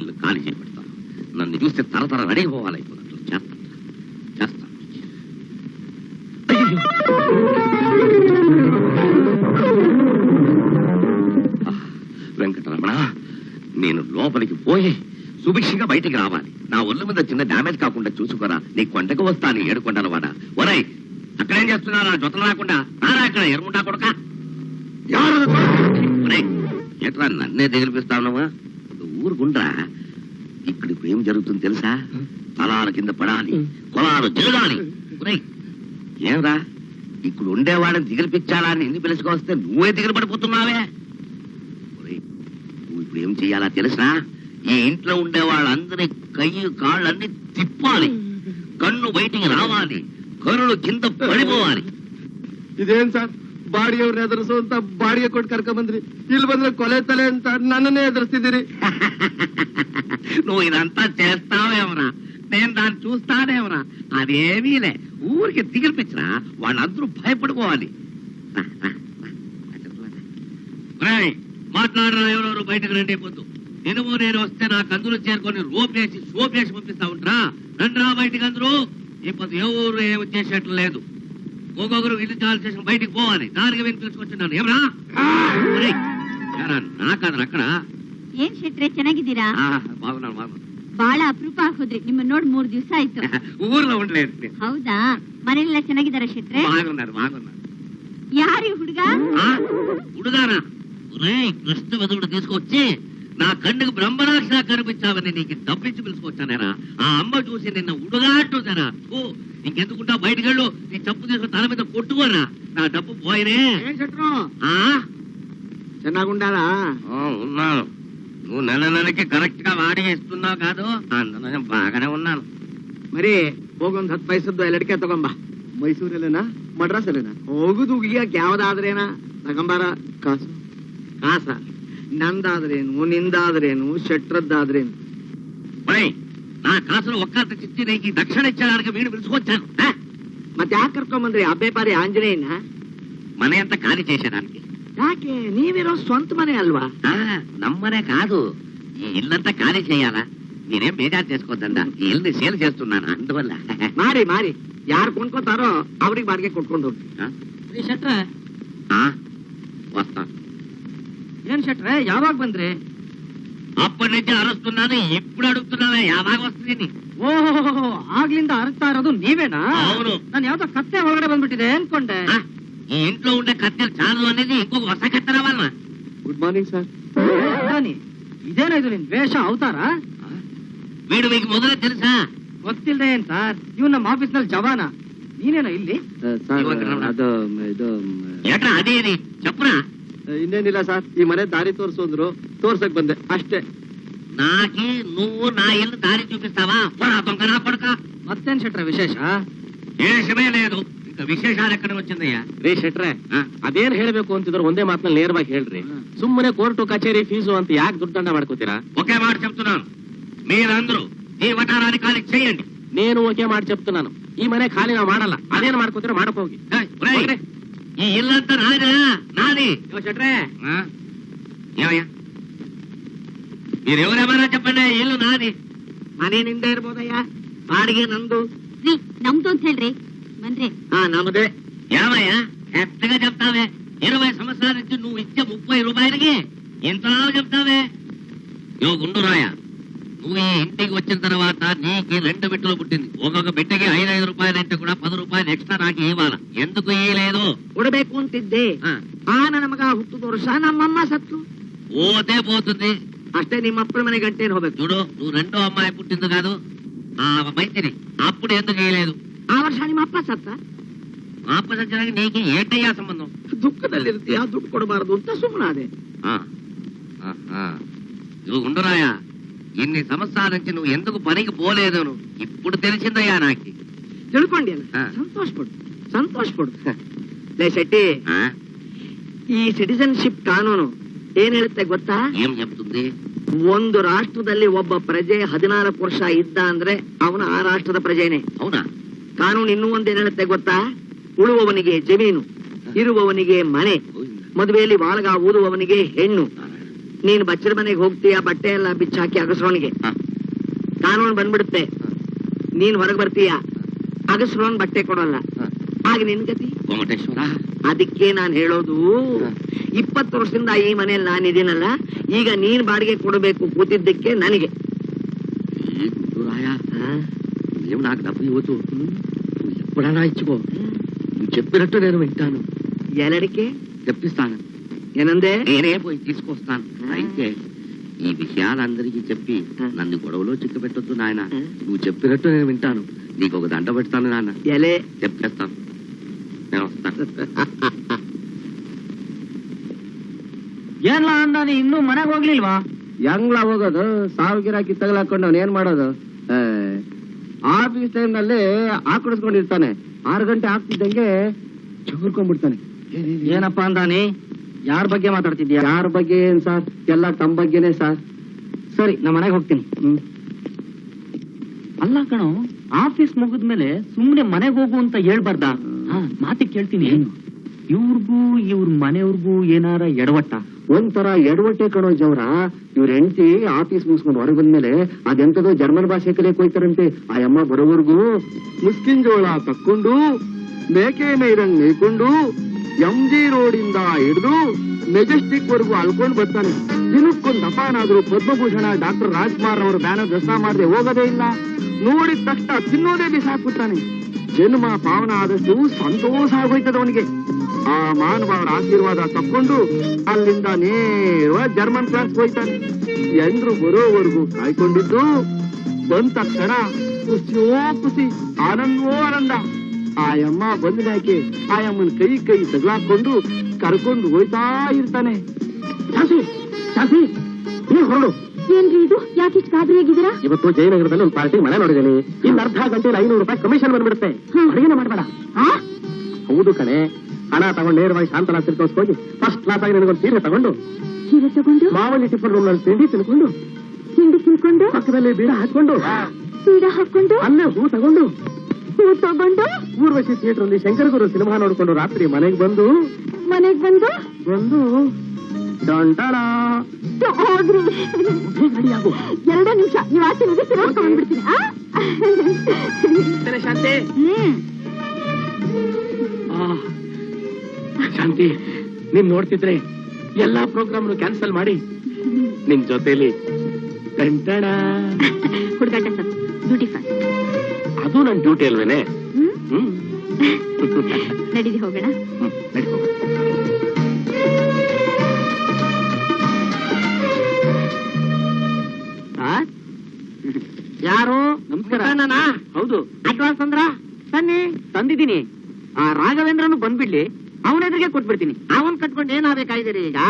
ఇల్లు ఖాళీ చేపెడతాను నన్ను చూస్తే తర తర రెడీ పోవాలి అయిపోయినట్లు చేస్తాను చేస్తాను వెంకటరమణ నేను లోపలికి పోయి సుభిక్షంగా బయటికి రావాలి. నా ఒళ్ళు మీద చిన్న డ్యామేజ్ కాకుండా చూసుకోరా. నీ కొండకు వస్తాను ఏడు కొండల వాడ. ఒరై అక్కడేం చేస్తున్నారా? జొత్తలు రాకుండా. రారా అక్కడ ఎరుముంటా కొడక. ఎట్లా నన్నే దిగలిపిస్తా ఉన్నావా? ఊరుకుండ్రా ఇక్కడ ఇప్పుడు ఏం జరుగుతుంది తెలుసా? తలాల కింద పడాలి కులాలు దిగడాలి ఏమరా? ఇప్పుడు ఉండేవాడిని దిగిరిపించాలా అని ఎన్ని పిలుచుకొస్తే నువ్వే దిగులు పడిపోతున్నావే నువ్వు ఇప్పుడు ఏం చెయ్యాలా తెలుసా? ఈ ఇంట్లో ఉండే వాళ్ళందరి కయ్యి కాళ్ళన్నీ తిప్పాలి. కన్ను బయటికి రావాలి. కరులు కింద పడిపోవాలి. ఇదేం సార్? ಬಾಡಿಗೆಯವ್ರನ್ನ ಎದುರಿಸು ಅಂತ ಬಾಡಿಗೆ ಕೊಟ್ಟು ಕರ್ಕೊಂಬಂದ್ರಿ ಇಲ್ಲಿ ಬಂದ್ರೆ ಕೊಲೆ ತಲೆ ಅಂತ ನನ್ನನ್ನೇ ಎದುರಿಸ್ತಿದ್ದೀರಿ నువ్వు ఇదంతా చేస్తావేమరా నేను దాన్ని చూస్తానేమరా అదేమీలే ఊరికి దిగిలిపించరా వాళ్ళందరూ భయపడిపోవాలి మాట్లాడరా ఎవరెవరు బయటకు రండి పొద్దు నినుము నేను వస్తే నాకు అందులో చేరుకొని రోపేసి సోపేసి పంపిస్తా ఉంటారా రండిరా బయటికి అందరూ ఇప్పుడు ఎవరు ఏమి చేసేట్లు లేదు ఒక్కొక్కరు ఇల్లు చాలు చేసిన బయటికి పోవాలి దానికి వెళ్ళి పిలుచుకొచ్చున్నాను ఏమరా ఒరేయ్, ఏరా, నా కాదు అక్కడ ಏನ್ ಶೆಟ್ರೆ ಚೆನ್ನಾಗಿದ್ದೀರಾ ఆ, బాగున్నాను బాగున్నాను ಬಾಳ ಅಪರೂಪ ಹೋದ್ರಿ ನಿಮ್ಮ ನೋಡ್ ಮೂರ್ ದಿವಸ ಆಯ್ತು ఊర్లో ఉండలేదు ಹೌದಾ ಮನೆಯಲ್ಲ ಚೆನ್ನಾಗಿದ್ದಾರ ಶೆಟ್ರೆ బాగున్నారు బాగున్నారు ಯಾರಿ ಹುಡುಗ ఆ, ఉడుగారా ఒరే కృష్ణ వధువుడు తీసుకొచ్చి నా కన్నుకు బ్రహ్మరాక్షలా కనిపించావని నీకు డబ్బిచ్చి పిలుచుకొచ్చానేరా ఆ అమ్మ చూసి నిన్న ఉడుగాట్టుదరా ఓ ఇంకెందుకుంటా బయటకెళ్ళు నీ చెప్పు తీసుకుని తల మీద కొట్టుకోరా నా డబ్బు పోయినే ಏನ್ ಶೆಟ್ರು ఆ? ಚೆನ್ನಾಗುಂಡಾರಾ ఆ, ఉన్నాను నువ్వు నెల నెలకి కరెక్ట్ గా వాడిగా ఇస్తున్నావు కాదు అందులో నేను బాగానే ఉన్నాను ಮರಿ ಹೋಗೊಂದ್ ಹತ್ತು ಪೈಸದ್ದು ಎಲ್ಲಡಿಕೆ ತಗೊಂಬ ಮೈಸೂರಲ್ಲೇನಾ ಮಡ್ರಾಸಲ್ಲೇನಾ ಹೋಗುದು ಉಗಿಯಕ್ ಯಾವ್ದಾದ್ರೇನಾ ತಗೊಂಬಾರ ಕಾಸು ಕಾಸ ನಂದಾದ್ರೇನು ನಿಂದಾದ್ರೇನು ಶೆಟ್ರದ್ದಾದ್ರೇನು ఒరేయ్, నా కాసులు ఒక్క చిచ్చి నీకు ఈ దక్షిణ ఇచ్చడానికి వీడు పిలుచుకొచ్చాను ఆ? ಮತ್ತೆ ಯಾಕೆ ಕರ್ಕೊಂಬಂದ್ರಿ ಅಬ್ಬೆ ಪಾರಿ ಆಂಜನೇಯನ మన ఎంత ఖాళీ చేసేదానికి ಯಾಕೆ ನೀವಿರೋ ಸ್ವಂತ ಮನೆ ಅಲ್ವಾ ఆ, నమ్మనే కాదు ఈ ఇల్లంతా ఖాళీ చేయాలా నేనేం బేజారు చేసుకోవద్దండా ఈ ఇల్లు సేల్ చేస్తున్నాను అందువల్ల ಮಾರಿ ಮಾರಿ ಯಾರು ಕೊಂಡ್ಕೊತಾರೋ ಅವ್ರಿಗೆ ಬಾಡಿಗೆ ಕೊಟ್ಕೊಂಡು ಹೋಗಿ ఆ? ಶೆಟ್ರೆ ఆ? వస్తాను ಏನ್ ಶೆಟ್ರೆ ಯಾವಾಗ ಬಂದ್ರಿ ಅಪ್ಪನಿದ್ದೆ ಅರಸ್ತಾನೆ ಇಪ್ಪಡು ಅಡುಗ್ತಾನೆ ಯಾವಾಗ ವಸ್ತೀನಿ ಓಹೋ ಆಗ್ಲಿಂದ ಅರಸ್ತಾ ಇರೋದು ನೀವೇನಾ అవును. ನಾನು ಯಾವ್ದೋ ಕತ್ತೆ ಹೊರಗಡೆ ಬಂದ್ಬಿಟ್ಟಿದೆ ಅನ್ಕೊಂಡೆ ఆ, ఈ ఇంట్లో ఉండే కత్తెలు చాలు అనేది ఇంకొక ಹೊಸ కత్తి రావాలన్నా గుడ్ మార్నింగ్ సార్ ಬನ್ನಿ ಇದೇನೋ ಇದು ನಿನ್ ವೇಷ ಅವತಾರ వీడు మీకు మొదలే తెలుసా ಗೊತ್ತಿಲ್ಲದೆ ಏನ್ ಸರ್ ನೀವು ನಮ್ಮ ಆಫೀಸ್ ನಲ್ಲಿ ಜವಾನ ನೀನೇನೋ ಇಲ್ಲಿ సార్ ఇవ్వకండి. ಅದು ಇದು ఏట్రా అదే ఇది చెప్పురా ಇನ್ನೇನಿಲ್ಲ ಸರ್ ಈ ಮನೆ ದಾರಿ ತೋರ್ಸು ಅಂದ್ರು ತೋರ್ಸಕ್ ಬಂದೆ ಅಷ್ಟೇ నాకి నువ్వు నా ఇల్లు దారి చూపిస్తావా పోరా దొంగ నా కొడుక ಮತ್ತೇನ್ ಶೆಟ್ರೆ ವಿಶೇಷ విశేషమే లేదు ఇంకా విశేషాలు ఎక్కడ వచ్చిందయ్యా ರೀ ಶೆಟ್ರೆ ఆ? ಅದೇನ್ ಹೇಳ್ಬೇಕು ಅಂತಿದ್ರು ಒಂದೇ ಮಾತನ್ನ ನೇರವಾಗಿ ಹೇಳ್ರಿ ಸುಮ್ಮನೆ ಕೋರ್ಟು ಕಚೇರಿ ಫೀಸು ಅಂತ ಯಾಕೆ ದುಡ್ಡಂಡ ಮಾಡ್ಕೋತೀರಾ ఒకే మాట చెప్తున్నాను మీరందరూ ఈ వటారాన్ని ఖాళీ చేయండి నేను ಓಕೆ ಮಾಡಿ చెప్తున్నాను ఈ మనే ఖాళీ ನಾವು ಮಾಡಲ್ಲ ಅದೇನ್ ಮಾಡ್ಕೋತೀರೋ ಮಾಡಕ್ ಹೋಗಿ ఏయ్, ఒరేయ్, ఈ ఇల్లంతా నాది నాది ಶೆಟ್ರೆ ఆ? ఏమయ్యా మీరెవరెవరో చెప్పండి ఈ ఇల్లు నాది ಮನೆ ನಿಂದ ಇರ್ಬೋದಯ್ಯ ಬಾಡಿಗೆ ನಂದು ರೀ ನಮ್ದು ಅಂತ ಹೇಳ್ರಿ ಬಂದ್ರೆ ಹಾ ನಮ್ಮದೇ ఏమయ్యా ఎత్తగా చెప్తావే ఇరవై సంవత్సరాల నుంచి నువ్వు ఇచ్చే ముప్పై రూపాయలకి ఇంతలా చెప్తావే యో గుండురాయ నువ్వు ఈ ఇంటికి వచ్చిన తర్వాత నీకు రెండు బిడ్డలు పుట్టింది ఒక్కొక్క బిడ్డకి ఐదైదు రూపాయలు అంటే కూడా పది రూపాయలు ఎక్స్ట్రా నాకు ఇవ్వాలి ఎందుకు ఇయ్యలేదు ಕೊಡ್ಬೇಕು ಅಂತಿದ್ದೆ ఆ, ಆ ನನ್ನ ಮಗ ಹುಟ್ಟಿದ ವರ್ಷ ನಮ್ಮಮ್ಮ ಸತ್ತು పోతే పోతుంది ಅಷ್ಟೇ ನಿಮ್ಮ ಅಪ್ಪನ ಮನೆ ಗಂಟೇನ್ ಹೋಗ್ಬೇಕು చూడు నువ్వు రెండో అమ్మాయి పుట్టింది కాదు ఆ మైతిరి అప్పుడు ఎందుకు ఇయ్యలేదు ಆ ವರ್ಷ ನಿಮ್ಮ ಅಪ್ಪ ಸತ್ತ మా అప్ప సత్యనానికి నీకు ఏంటయ్యా సంబంధం ದುಃಖದಲ್ಲಿರ್ತೀಯ ದುಡ್ಡು ಕೊಡಬಾರದು ಅಂತ ಸುಮ್ಮನಾದೆ ఆ, ఆ, ఆ. నువ్వు ఉండురాయా ఇన్ని సంవత్సరాల నుంచి నువ్వు ఎందుకు పనికి పోలేదు నువ్వు ఇప్పుడు తెలిసిందయ్యా నాకు ತಿಳ್ಕೊಂಡೇನ ಹಾ. ಸಂತೋಷ ಪಡು ಸಂತೋಷ ಪಡು ಲೇ ಶೆಟ್ಟಿ ఆ? ಈ ಸಿಟಿಸನ್ಶಿಪ್ ಕಾನೂನು ಏನ್ ಹೇಳುತ್ತೆ ಗೊತ್ತಾ ఏం చెప్తుంది ಒಂದು ರಾಷ್ಟ್ರದಲ್ಲಿ ಒಬ್ಬ ಪ್ರಜೆ ಹದಿನಾಲ್ಕು ವರ್ಷ ಇದ್ದ ಅಂದ್ರೆ ಅವನು ಆ ರಾಷ್ಟ್ರದ ಪ್ರಜೆನೆ అవునా ಕಾನೂನು ಇನ್ನೂ ಒಂದೇನ್ ಹೇಳುತ್ತೆ ಗೊತ್ತಾ ಉಳುವವನಿಗೆ ಜಮೀನು ಇರುವವನಿಗೆ ಮನೆ ಮದುವೆಯಲ್ಲಿ ಬಾಲಗ ಊದುವವನಿಗೆ ಹೆಣ್ಣು ನೀನು ಬಚ್ಚರ ಮನೆಗೆ ಹೋಗ್ತೀಯ? ಬಟ್ಟೆ ಎಲ್ಲ ಬಿಚ್ಚಾಕಿ ಅಗಸ್ರೋನಿಗೆ. ಕಾನೂನು ಬಂದ್ಬಿಡುತ್ತೆ. ನೀನ್ ಹೊರಗೆ ಬರ್ತೀಯ? ಅಗಸ್ರೋನ್ ಬಟ್ಟೆ ಕೊಡೋಲ್ಲ. ಆಗ ನಿನ್ ಗತಿ? ಅದಕ್ಕೆ ನಾನ್ ಹೇಳೋದು ಇಪ್ಪತ್ತು ವರ್ಷದಿಂದ ಈ ಮನೆಯಲ್ಲಿ ನಾನು ಇದೀನಲ್ಲ ಈಗ ನೀನ್ ಬಾಡಿಗೆ ಕೊಡಬೇಕು ಕೂತಿದ್ದಕ್ಕೆ ನನಗೆ. ఏం నాకు డబ్బు ఇవ్వచ్చు ఎప్పుడైనా ఇచ్చుకో నువ్వు చెప్పినట్టు నేను వింటాను తెప్పిస్తాను ఏనందే నేనే పోయి తీసుకొస్తాను అయితే ఈ విషయాలందరికీ చెప్పి నన్ను గొడవలో చిక్కబెట్టొద్దు నాయన నువ్వు చెప్పినట్టు నేను వింటాను నీకు ఒక దండ పెడతాను నాన్న ఎలే చెప్పేస్తాను నేను వస్తాను ಏನ್ಲ ಅಂದ ನೀ ಇನ್ನೂ ಮನೆಗೆ ಹೋಗ್ಲಿಲ್ವಾ ಹೆಂಗ್ಲ ಹೋಗೋದು ಸಾವು ಗಿರಾಕಿ ತಗಲಾಕೊಂಡು ಅವ್ನು ಏನ್ ಮಾಡೋದು ಆಫೀಸ್ ಟೈಮ್ ನಲ್ಲಿ ಆಕಳಿಸ್ಕೊಂಡಿರ್ತಾನೆ ಆರು ಗಂಟೆ ಆಗ್ತಿದ್ದಂಗೆ ಚುಗುರ್ಕೊಂಡ್ಬಿಡ್ತಾನೆ ಏನಪ್ಪ ಅಂದಾನಿ ಯಾರ ಬಗ್ಗೆ ಮಾತಾಡ್ತಿದ್ಯಾ? ಯಾರ ಬಗ್ಗೆ ಏನ್ ಸರ್ ಎಲ್ಲ ತಮ್ಮ ಬಗ್ಗೆನೆ ಸರ್ ಸರಿ ನಮ್ಮ ಮನೆಗೆ ಹೋಗ್ತೀನಿ. ಹ್ಮ್. ಅಲ್ಲ ಕಣೋ ಆಫೀಸ್ ಮುಗಿದ್ಮೇಲೆ ಸುಮ್ನೆ ಮನೆಗೆ ಹೋಗು ಅಂತ ಹೇಳ್ಬಾರ್ದ? ಮಾತಿ ಕೇಳ್ತೀನಿ. ಏನು? ಇವ್ರಿಗೂ ಇವ್ರ ಮನೆಯವ್ರಿಗೂ ಏನಾರ ಎಡವಟ್ಟ? ಒಂಥರ ಎಡವಟ್ಟೆ ಕಣೋ ಜವರ. ಇವ್ರ ಹೆಂಡತಿ ಆಫೀಸ್ ಮುಗಿಸ್ಕೊಂಡು ಹೊರಗೆ ಬಂದ್ಮೇಲೆ ಅದೆಂತದೋ ಜರ್ಮನ್ ಭಾಷೆ ಕಲಿಯಕ್ ಹೋಯ್ತಾರಂತೆ ಆ ಅಮ್ಮ ಬರೋವರೆಗೂ ಮುಸ್ಕಿನ್ ಜೋಳ ತಕ್ಕೊಂಡು ಮೇಕೆ ಮೇರಂಗ್ ಮೇಯ್ಕೊಂಡು ಎಂ ಜಿ ರೋಡ್ ಇಂದ ಹಿಡಿದು ಮೆಜೆಸ್ಟಿಕ್ ವರೆಗೂ ಅಲ್ಕೊಂಡು ಬರ್ತಾನೆ. ದಿನಕ್ಕೊಂದು ಅಪಾನಾದ್ರೂ ಪದ್ಮಭೂಷಣ ಡಾಕ್ಟರ್ ರಾಜ್ಕುಮಾರ್ ಅವರ ಬ್ಯಾನರ್ ದಸರಾ ಮಾಡದೆ ಹೋಗೋದೇ ಇಲ್ಲ. ನೋಡಿದ ತಕ್ಷಣ ತಿನ್ನೋದೇ ಬಿಸಾಕ್ಬಿಡ್ತಾನೆ. ಜನ್ಮ ಪಾವನ ಆದಷ್ಟು ಸಂತೋಷ ಆಗೋಯ್ತದ ಅವನಿಗೆ. ಆ ಮಾನವರ ಆಶೀರ್ವಾದ ತಕ್ಕೊಂಡು ಅಲ್ಲಿಂದ ನೇರವಾಗಿ ಜರ್ಮನ್ ಕ್ಲಾಸ್ ಹೋಯ್ತಾನೆ ಎಲ್ರು ಬರೋವರೆಗೂ ಕಾಯ್ಕೊಂಡಿದ್ದು ಬಂದ ತಕ್ಷಣ ಖುಷಿಯೋ ಖುಷಿ, ಆನಂದವೋ ಆನಂದ. ಆಯಮ್ಮ ಬಂದಿನಾಕೆ ಆಯಮ್ಮನ ಕೈ ಕೈ ತಗಲಾಕೊಂಡು ಕರ್ಕೊಂಡು ಹೋಯ್ತಾ ಇರ್ತಾನೆ. ಹೊರಡು. ಏನ್ರಿ ಇದು? ಯಾಕೆ ಇಷ್ಟು ಗಾಬರಿ ಆಗಿದ್ದೀರಾ? ಇವತ್ತು ಜಯನಗರದಲ್ಲಿ ಒಂದು ಪಾರ್ಟಿ ಮನೆ ನೋಡಿದ್ದೀನಿ. ಇನ್ನು ಅರ್ಧ ಗಂಟೆಲಿ ಐನೂರು ರೂಪಾಯಿ ಕಮಿಷನ್ ಬಂದ್ಬಿಡುತ್ತೆ. ಹ್ಮ್. ಮಾಡ್ಬೇಡ? ಹೌದು ಕಣೆ. ಹಣ ತಗೊಂಡು ನೇರವಾಗಿ ಶಾಂತಲಾ ಸಿಲ್ಕ್ ಹೋಗಿ ಫಸ್ಟ್ ಕ್ಲಾಸ್ ಆಗಿ ನನಗೊಂದು ಸೀರೆ ತಗೊಂಡು. ಸೀರೆ ತಗೊಂಡು? ಮಾಮೂಲಿ ಟಿಫನ್ ರೂಮ್ನಲ್ಲಿ ತಿಂಡಿ ತಿನ್ಕೊಂಡು. ತಿಂಡಿ ತಿನ್ಕೊಂಡು? ಪಕ್ಕದಲ್ಲಿ ಬೀಡ ಹಾಕೊಂಡು ಬೀಡ ಹಾಕೊಂಡು ಅಲ್ಲೇ ಹೂ ತಗೊಂಡು. ತಗೊಂಡು ಊರ್ವಶಿ ಥಿಯೇಟರ್ ಅಲ್ಲಿ ಶಂಕರ್ ಗುರು ಸಿನಿಮಾ ನೋಡ್ಕೊಂಡು ರಾತ್ರಿ ಮನೆಗೆ ಬಂದು ಮನೆಗೆ ಬಂದು? ಬಂದು ಹೋಗ್ರಿ. ಎರಡೇ ನಿಮಿಷ. ನೀವು ಆಚೆ? ಶಾಂತಿ. ಹ್ಮ್. ಶಾಂತಿ ನೀನ್ ನೋಡ್ತಿದ್ರೆ ಎಲ್ಲಾ ಪ್ರೋಗ್ರಾಮ್ ಕ್ಯಾನ್ಸಲ್ ಮಾಡಿ. ನಿನ್ ಜೊತೆಲಿ ಕಂಟಣ ಹುಡುಗಾಟ ಸರ್ ಬ್ಯೂಟಿಫುಲ್. ಅದು ನನ್ನ ಡ್ಯೂಟಿ ಅಲ್ವೇನೆ? ನಡೀರಿ ಹೋಗೋಣ. ಹ್ಮ್, ನಡಿ ಹೋಗು. ಯಾರು? ನಮಸ್ಕಾರ. ಹೌದು. ಅಡ್ವಾನ್ಸ್ ಅಂದ್ರ ತನ್ನಿ ತಂದಿದ್ದೀನಿ. ಆ ರಾಘವೇಂದ್ರನು ಬಂದ್ಬಿಡ್ಲಿ. ಅವನ ಎದುರಿಗೆ ಕೊಟ್ಬಿಡ್ತೀನಿ. ಅವನ್ ಕಟ್ಕೊಂಡು ಏನಾಗಬೇಕಾಗಿದ್ದೀರಿ ಈಗ?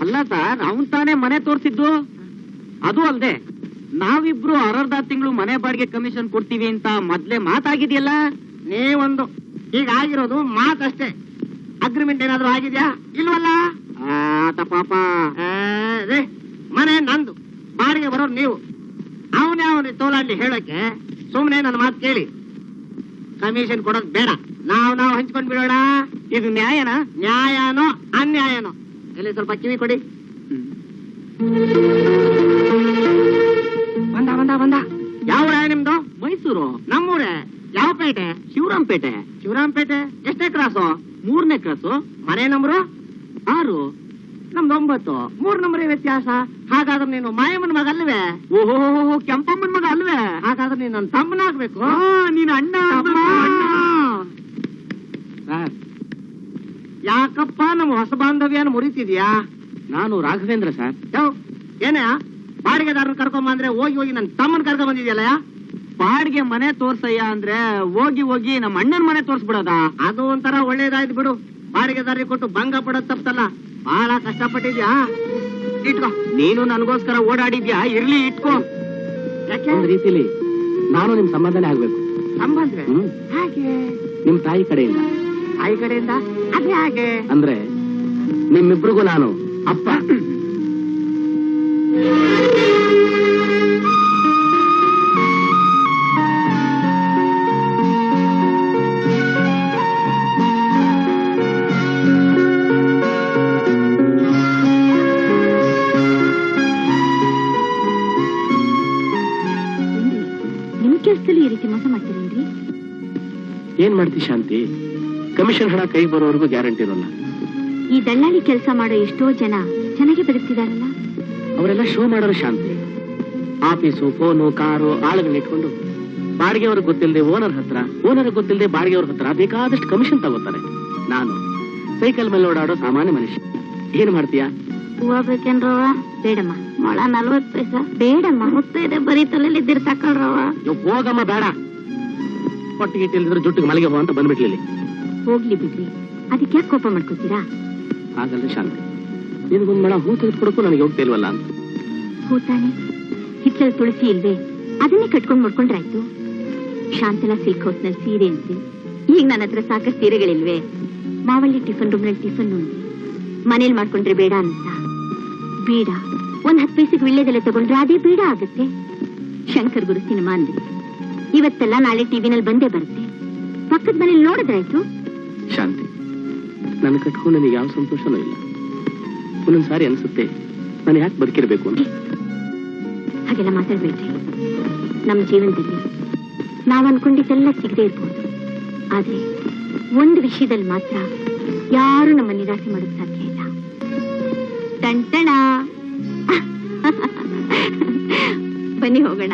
ಅಲ್ಲ ಸರ್ ಅವನ್ ತಾನೇ ಮನೆ ತೋರಿಸಿದ್ದು. ಅದು ಅಲ್ದೆ. ನಾವಿಬ್ರು ಅರ್ಧ ತಿಂಗಳು ಮನೆ ಬಾಡಿಗೆ ಕಮಿಷನ್ ಕೊಡ್ತೀವಿ ಅಂತ ಮೊದ್ಲೇ ಮಾತಾಗಿದೆಯಲ್ಲ? ನೀವೊಂದು ಈಗ ಆಗಿರೋದು ಮಾತಷ್ಟೇ. ಅಗ್ರಿಮೆಂಟ್ ಏನಾದ್ರು ಆಗಿದ್ಯಾ? ಇಲ್ವಲ್ಲ? ಆತ ಪಾಪ. ರೇ, ಮನೆ ನಂದು. ಬಾಡಿಗೆ ಬರೋರು ನೀವು. ಅವನೇ ಅವನಿಗೆ ತೋಲಾಡ್ಲಿ ಹೇಳಕ್ಕೆ ಸುಮ್ಮನೆ ನನ್ನ ಮಾತು ಕೇಳಿ. ಕಮಿಷನ್ ಕೊಡೋದು ಬೇಡ. ನಾವು ನಾವು ಹಂಚ್ಕೊಂಡ್ ಬಿಡೋಣ. ಇದು ನ್ಯಾಯನ? ನ್ಯಾಯನೋ ಅನ್ಯಾಯನೋ. ಇಲ್ಲಿ ಸ್ವಲ್ಪ ಕಿವಿ ಕೊಡಿ. ಮೈಸೂರು ನಮ್ಮೂರೇ ಯಾವ ಪೇಟೆ ಶಿವರಾಮ್ ಪೇಟೆ ಶಿವರಾಮ್ ಪೇಟೆ ಎಷ್ಟೇ ಕ್ರಾಸು? ಮೂರನೇ ಕ್ರಾಸು. ಮನೆ ನಂಬರು? ಆರು. ನಮ್ದು ಒಂಬತ್ತು ಮೂರ್ ನಂಬರ್ ವ್ಯತ್ಯಾಸ. ಹಾಗಾದ್ರೆ ನೀನು ಮಾಯಮ್ಮನ ಮಗ ಅಲ್ವೇ? ಓಹೋ ಕೆಂಪಮ್ಮನ ಮಗ ಅಲ್ವೇ? ಹಾಗಾದ್ರೆ ನೀನು ನನ್ನ ತಮ್ಮನಾಗ್ಬೇಕು ನೀನ್ ಅಣ್ಣ ಯಾಕಪ್ಪ ನಮ್ಮ ಹೊಸ ಬಾಂಧವ್ಯನ ಮುರಿತಿದ್ಯಾ? ನಾನು ರಾಘವೇಂದ್ರ ಸರ್. ಏನ ಏನೇ? ಬಾಡಿಗೆದಾರನ ಕರ್ಕೊಂಬ ಅಂದ್ರೆ ಹೋಗಿ ಹೋಗಿ ನನ್ನ ತಮ್ಮನ ಕರ್ಕೊಂಡ್ ಬಂದಿದ್ಯಲ್ಲ ಬಾಡಿಗೆ ಮನೆ ತೋರ್ಸಯ್ಯ ಅಂದ್ರೆ ಹೋಗಿ ಹೋಗಿ ನಮ್ಮ ಅಣ್ಣನ ಮನೆ ತೋರ್ಸ್ಬಿಡೋದಾ? ಅದು ಒಂಥರ ಒಳ್ಳೇದಾಯ್ತು ಬಿಡು. ಬಾಡಿಗೆದಾರಿಗೆ ಕೊಟ್ಟು ಭಂಗ ಪಡೋದ್ ತಪ್ಪಲ್ಲ ಬಹಳ ಕಷ್ಟಪಟ್ಟಿದ್ಯಾ? ಇಟ್ಕೋ. ನೀನು ನನಗೋಸ್ಕರ ಓಡಾಡಿದ್ಯಾ? ಇರ್ಲಿ ಇಟ್ಕೋ. ಯಾಕೆ? ಒಂದ್ ರೀತಿಲಿ ನಾನು ನಿಮ್ ಸಂಬಂಧನೇ ಆಗ್ಬೇಕು. ಹ್ಮ್. ಹಾಗೆ. ನಿಮ್ ತಾಯಿ ಕಡೆಯಿಂದ. ತಾಯಿ ಕಡೆಯಿಂದ? ಅದೇ ಹಾಗೆ. ಅಂದ್ರೆ ನಿಮ್ಮಿಬ್ರಿಗೂ ನಾನು ಅಪ್ಪ. ಶಾಂತಿ. ಕಮಿಷನ್ ಹಣ ಕೈ ಬರೋವರೆಗೂ ಗ್ಯಾರಂಟಿ ಇರೋಲ್ಲ. ಈ ದಳ್ಳಾಳಿ ಕೆಲಸ ಮಾಡೋ ಎಷ್ಟೋ ಜನ ಚೆನ್ನಾಗಿ ಬದುಕ್ತಿದಾರಲ್ಲ. ಅವರೆಲ್ಲ ಶೋ ಮಾಡೋರು ಶಾಂತಿ. ಆಫೀಸು ಫೋನು ಕಾರು ಆಳುಗಳನ್ನ ಇಟ್ಕೊಂಡು ಬಾಡಿಗೆ ಅವ್ರಿಗೆ ಗೊತ್ತಿಲ್ಲದೆ ಓನರ್ ಹತ್ರ ಓನರ್ ಗೊತ್ತಿಲ್ಲದೆ ಬಾಡಿಗೆ ಅವ್ರ ಹತ್ರ ಬೇಕಾದಷ್ಟು ಕಮಿಷನ್ ತಗೋತಾರೆ. ನಾನು ಸೈಕಲ್ ಮೇಲೆ ಓಡಾಡೋ ಸಾಮಾನ್ಯ ಮನುಷ್ಯ. ಏನ್ ಮಾಡ್ತೀಯಾ? ಹೂವ ಬೇಕೇನ್ರವ ಬೇಡಮ್ಮ. ಮೊಳ ನಲ್ವತ್ತು ಪೈಸಾ. ಬೇಡಮ್ಮ. ಮುತ್ತೈದೆ ಬರೀ ತಲೆಯಲ್ಲಿ ಇದ್ದಿರ್ ತಕೊಳ್ರವ ಹೋಗಮ್ಮ ಬೇಡ. ಹೊಟ್ಟಿಗೆ ಇಟ್ಟಿಲ್ದಿದ್ರೆ ಜುಟ್ಟಿಗೆ ಮಲಗೆ ಹೋಗ ಅಂತ ಬಂದ್ಬಿಟ್ಲಿ ಹೋಗ್ಲಿ ಬಿಡ್ರಿ. ಅದಕ್ಕೆ ಯಾಕೆ ಕೋಪ ಮಾಡ್ಕೋತೀರಾ? ಹಾಗಲ್ಲ ಶಾಂತಿ ನಿನಗೊಂದು ಮಳ ಹೂ ತೆಗೆದುಕೊಡಕ್ಕೂ ನನಗೆ ಹೋಗ್ತಾ ಇಲ್ವಲ್ಲ ಅಂತ. ಹೂತಾನೆ ಹಿಚ್ಚಲ್ ತುಳಸಿ ಇಲ್ವೇ? ಅದನ್ನೇ ಕಟ್ಕೊಂಡು ಮಾಡ್ಕೊಂಡ್ರಾಯ್ತು? ಶಾಂತಲಾ ಸಿಲ್ಕ್ ಹೌಸ್ನಲ್ಲಿ ಸೀರೆ ಅಂತೆ. ಈಗ ನನ್ನ ಹತ್ರ ಸಾಕಷ್ಟು ಸೀರೆಗಳಿಲ್ವೇ? ಮಾವಳ್ಳಿ ಟಿಫನ್ ರೂಮ್ನಲ್ಲಿ ಟಿಫನ್ ಉಂಟು. ಮನೇಲಿ ಮಾಡ್ಕೊಂಡ್ರೆ ಬೇಡ ಅಂತ. ಬೇಡ. ಒಂದ್ ಹತ್ತು ಪೈಸೆಗೆ ವಿಳ್ಳೆದೆಲ್ಲ ತಗೊಂಡ್ರೆ ಅದೇ ಬೇಡ ಆಗುತ್ತೆ. ಶಂಕರ್ ಗುರು ಸಿನಿಮಾ ಅಂದ್ರೆ ಇವತ್ತೆಲ್ಲ ನಾಳೆ ಟಿವಿನಲ್ಲಿ ಬಂದೇ ಬರುತ್ತೆ. ಪಕ್ಕದ ಮನೇಲಿ ನೋಡಿದ್ರಾಯ್ತು ಶಾಂತಿ ನನ್ನ ಕಟ್ಕೊಂಡು ನನಗೆ ಯಾವ ಸಂತೋಷನೂ ಇಲ್ಲ. ಒಂದೊಂದ್ಸಾರಿ ಅನ್ಸುತ್ತೆ ನಾನು ಯಾಕೆ ಬದುಕಿರ್ಬೇಕು ಅಂತ? ಹಾಗೆಲ್ಲ ಮಾತಾಡ್ಬೇಡ್ರಿ. ನಮ್ಮ ಜೀವನದಲ್ಲಿ ನಾವು ಅನ್ಕೊಂಡಿದ್ದೆಲ್ಲ ಸಿಗದೆ ಇರ್ಬೋದು. ಆದ್ರೆ ಒಂದು ವಿಷಯದಲ್ಲಿ ಮಾತ್ರ ಯಾರು ನಮ್ಮ ನಿರಾಸೆ ಮಾಡೋಕ್ ಸಾಧ್ಯ ಇಲ್ಲ. ಟಂಟಣ. ಬನ್ನಿ ಹೋಗೋಣ.